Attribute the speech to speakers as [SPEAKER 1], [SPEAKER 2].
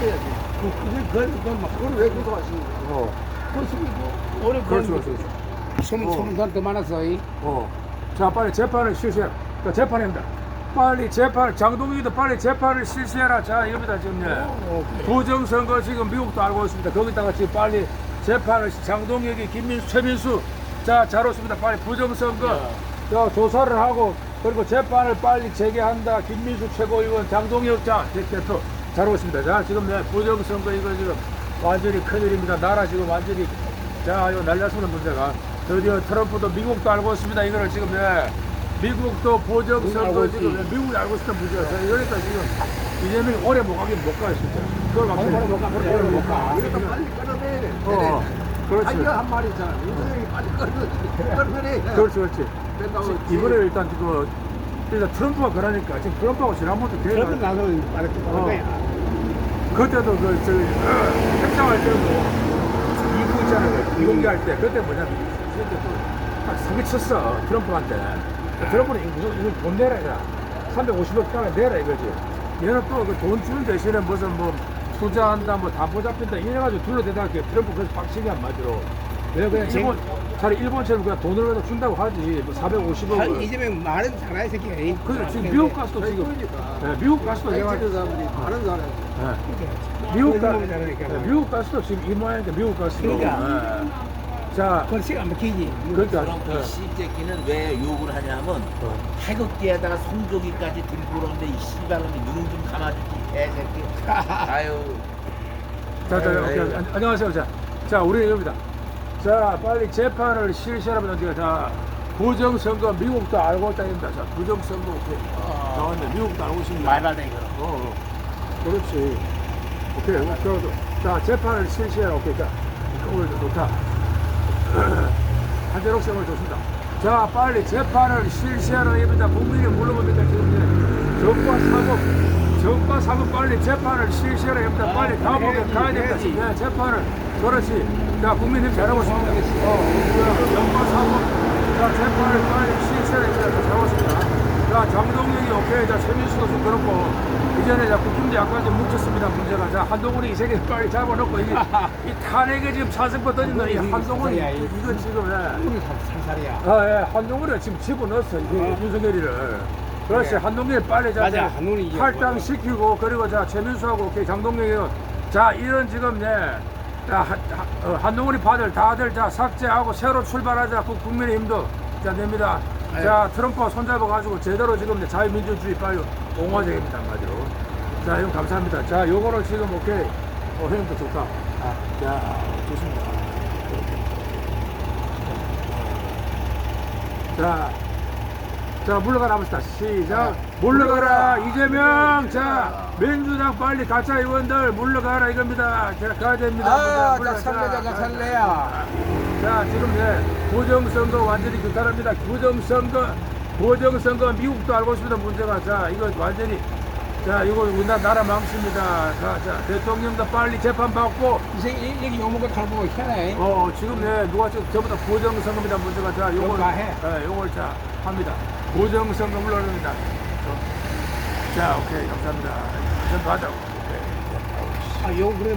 [SPEAKER 1] 바꿔야지. 그, 그게, 그, 그, 막, 그걸 왜 고소하시는 거야?
[SPEAKER 2] 어.
[SPEAKER 1] 뭐, 오래
[SPEAKER 2] 그렇죠,
[SPEAKER 1] 걸리는
[SPEAKER 2] 그렇죠.
[SPEAKER 1] 소문,
[SPEAKER 2] 어.
[SPEAKER 1] 소문. 이.
[SPEAKER 2] 어. 자, 빨리 재판을 실시해라. 자, 재판입니다. 빨리 재판, 장동희도 빨리 재판을 실시해라. 자, 이겁니다, 지금. 예.
[SPEAKER 1] 어, 그래.
[SPEAKER 2] 부정선거 지금 미국도 알고 있습니다. 거기다가 지금 빨리 재판을, 장동혁이, 김민수, 최민수. 자, 잘 오십니다. 빨리 부정선거. 자, 조사를 하고, 그리고 재판을 빨리 재개한다. 김민수 최고위원, 장동혁, 자, 대- 대표. 잘 오십니다. 자, 지금 네, 부정선거 이거 지금 완전히 큰일입니다. 나라 지금 완전히, 자, 이거 날렸습니다, 문제가. 드디어 트럼프도 미국도 알고 있습니다. 이거를 지금, 예. 미국도
[SPEAKER 1] 있지.
[SPEAKER 2] 지금, 예, 미국이 알고 문제가. 자, 이러니까 지금 이재명이 오래 못 가긴 못 가요, 진짜. 그걸 막
[SPEAKER 1] 오래 못 가, 오래 못 가. 이것도 빨리 끌어내야 돼.
[SPEAKER 2] 어, 그렇지.
[SPEAKER 1] 자기가 한 말이잖아. 윤석열이 빨리 끌어, 끌어내야 돼.
[SPEAKER 2] 그렇지, 그렇지. 이번에 일단 지금 일단 트럼프가 그러니까 지금 트럼프하고 지난번도 계속
[SPEAKER 1] 나서 빨리 끌어내야
[SPEAKER 2] 어.
[SPEAKER 1] 거야.
[SPEAKER 2] 그때도 그 저기 어, 협상할 때도 이구 있잖아요. 비공개 할 때 그때 뭐냐면 그때 또딱 사기쳤어 트럼프한테. 트럼프는 이거 이거 돈 내라 이거 350억 달러 내라 이거지. 얘는 또 그 돈 주는 대신에 무슨 뭐 투자한다 뭐 담보 잡힌다 이래가지고 둘러대다가 그 트럼프 그래서 빡치게 한 마디로. 왜 그냥 일본 차라리 일본처럼 그냥 돈을 그냥 준다고 하지 뭐 450억.
[SPEAKER 1] 아니, 이재명 말은 잘해, 이 새끼가. 이.
[SPEAKER 2] 그래 지금 미국 가서도 지금
[SPEAKER 1] 그러니까.
[SPEAKER 2] 네, 미국 가서도 내가
[SPEAKER 1] 는 사람들이 많은 사람.
[SPEAKER 2] 네. 미국 가
[SPEAKER 1] 잘하니까.
[SPEAKER 2] 네, 미국 가서도 지금 이 모양이니까 미국 가서도
[SPEAKER 1] 그러니까.
[SPEAKER 2] 네. 자
[SPEAKER 1] 그건 시간 막히지.
[SPEAKER 2] 그러니까
[SPEAKER 3] 트럼프
[SPEAKER 2] 네.
[SPEAKER 3] 이 씨새끼는 왜 욕을 하냐면
[SPEAKER 2] 어.
[SPEAKER 3] 태극기에다가 송조기까지 들고 오는데 이 씨발놈이 눈좀 감아주지 개새끼 아유
[SPEAKER 2] 자, 자, 오케이.
[SPEAKER 3] 아유.
[SPEAKER 2] 안, 안녕하세요. 자, 자, 우리 여기다. 자, 빨리 재판을 실시하라면 어디가 자, 부정선거 미국도 알고 있다입니다. 자, 부정선거 오케이. 자, 근데 미국도 알고 있습니다.
[SPEAKER 3] 말발대 이거
[SPEAKER 2] 어, 어. 그렇지. 오케이. 그래도 자, 재판을 실시해라. 오케이. 자, 오늘 좋다. 한재록 쌤을 좋습니다. 자, 빨리 재판을 실시하라 입니다. 국민이 물러봅니다. 지금 이제 적과 사법, 적과 사법 빨리 재판을 실시하라 입니다. 빨리 감옥에 가야 됩니다. 네, 재판을. 그렇지. 자, 국민님 잘하고 있습니다. 어, 적과 사법. 자, 재판을 빨리 실시하라. 자, 잘하고 있습니다. 자, 장동영이 오케이. 자, 최민수도 좀 그렇고. 이전에 자, 국힘도 약간 좀 뭉쳤습니다. 문제가. 자, 한동훈이 이 세계 빨리 잡아놓고, 이게, 이 탄핵에 지금 차승법 던진다. 이 한동훈이. 이거 지금, 예.
[SPEAKER 1] 우리 살살이야.
[SPEAKER 2] 아, 예, 한동훈이 지금 집어넣었어, 이게
[SPEAKER 1] 어.
[SPEAKER 2] 윤석열이를. 그렇지, 한동훈이 빨리 자,
[SPEAKER 1] 맞아, 한동훈이 이제
[SPEAKER 2] 할당시키고, 그리고 자, 최민수하고, 오케이, 장동영이 자, 이런 지금, 네, 자, 한, 한, 어, 한동훈이 받을 다들 자, 삭제하고 새로 출발하자, 국- 국민의힘도. 자, 됩니다.
[SPEAKER 1] 네.
[SPEAKER 2] 자, 트럼프와 손잡아 가지고 제대로 지금 이제 자유민주주의 빨리 옹호되겠습니다, 한마디로. 자, 형 감사합니다. 자, 요거는 지금, 오케이. 어, 형님도 좋다. 아, 자, 좋습니다. 자, 자 물러가라 합시다. 시작. 물러가라 이재명. 자 민주당 빨리 가짜 의원들 물러가라 이겁니다. 자 가야 됩니다.
[SPEAKER 1] 아,
[SPEAKER 2] 물러가-
[SPEAKER 1] 자, 살래자, 자, 살래야.
[SPEAKER 2] 자 지금 네 부정선거 완전히 규탄합니다. 부정선거 부정선거 미국도 알고 있습니다. 문제가 자 이거 완전히 자 이거 우리나라 나라 망칩니다. 자, 자 대통령도 빨리 재판 받고
[SPEAKER 1] 이 새끼, 여기 요목을 칼보고 희한해.
[SPEAKER 2] 어 지금 네 누가 지금 전부 다 부정선거입니다 문제가 자 요걸
[SPEAKER 1] 요거 해.
[SPEAKER 2] 네, 요걸 자 합니다 부정선거 물러납니다. 자 오케이. 감사합니다. 전도 하자고. 오케이.
[SPEAKER 1] 아, 요, 그래,